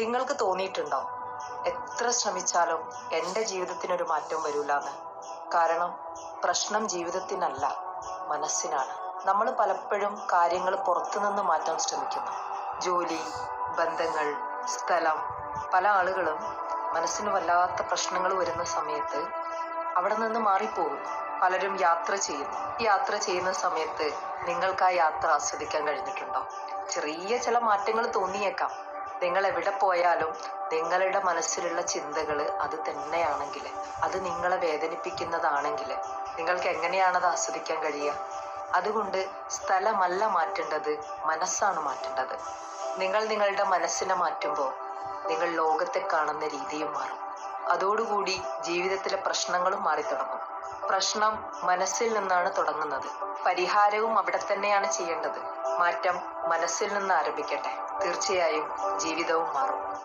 നിങ്ങൾക്ക് തോന്നിയിട്ടുണ്ടോ? എത്ര ശ്രമിച്ചാലും എന്റെ ജീവിതത്തിനൊരു മാറ്റം വരൂലെന്ന്. കാരണം പ്രശ്നം ജീവിതത്തിനല്ല മനസ്സിനാണ്. നമ്മൾ പലപ്പോഴും കാര്യങ്ങൾ പുറത്തുനിന്ന് മാറ്റാൻ ശ്രമിക്കുന്നു. ജോലി ബന്ധങ്ങൾ സ്ഥലം പല ആളുകളും മനസ്സിന് വല്ലാത്ത പ്രശ്നങ്ങൾ വരുന്ന സമയത്ത് അവിടെ നിന്ന് മാറിപ്പോകുന്നു. പലരും യാത്ര ചെയ്യുന്നു. യാത്ര ചെയ്യുന്ന സമയത്ത് നിങ്ങൾക്ക് ആ യാത്ര ആസ്വദിക്കാൻ കഴിഞ്ഞിട്ടുണ്ടോ? ചെറിയ ചില മാറ്റങ്ങൾ തോന്നിയേക്കാം. നിങ്ങൾ എവിടെ പോയാലും നിങ്ങളുടെ മനസ്സിലുള്ള ചിന്തകൾ അത് തന്നെയാണെങ്കിൽ അത് നിങ്ങളെ വേദനിപ്പിക്കുന്നതാണെങ്കിൽ നിങ്ങൾക്ക് എങ്ങനെയാണ് അത് ആസ്വദിക്കാൻ കഴിയുക? അതുകൊണ്ട് സ്ഥലമല്ല മാറ്റേണ്ടത് മനസ്സാണ് മാറ്റേണ്ടത്. നിങ്ങൾ നിങ്ങളുടെ മനസ്സിനെ മാറ്റുമ്പോൾ നിങ്ങൾ ലോകത്തെ കാണുന്ന രീതിയും മാറും. അതോടുകൂടി ജീവിതത്തിലെ പ്രശ്നങ്ങളും മാറിത്തുടങ്ങും. പ്രശ്നം മനസ്സിൽ നിന്നാണ് തുടങ്ങുന്നത്. പരിഹാരവും അവിടെ തന്നെയാണ് ചെയ്യേണ്ടത്. മാറ്റം മനസ്സിൽ നിന്ന് ആരംഭിക്കട്ടെ. തീർച്ചയായും ജീവിതവും മാറും.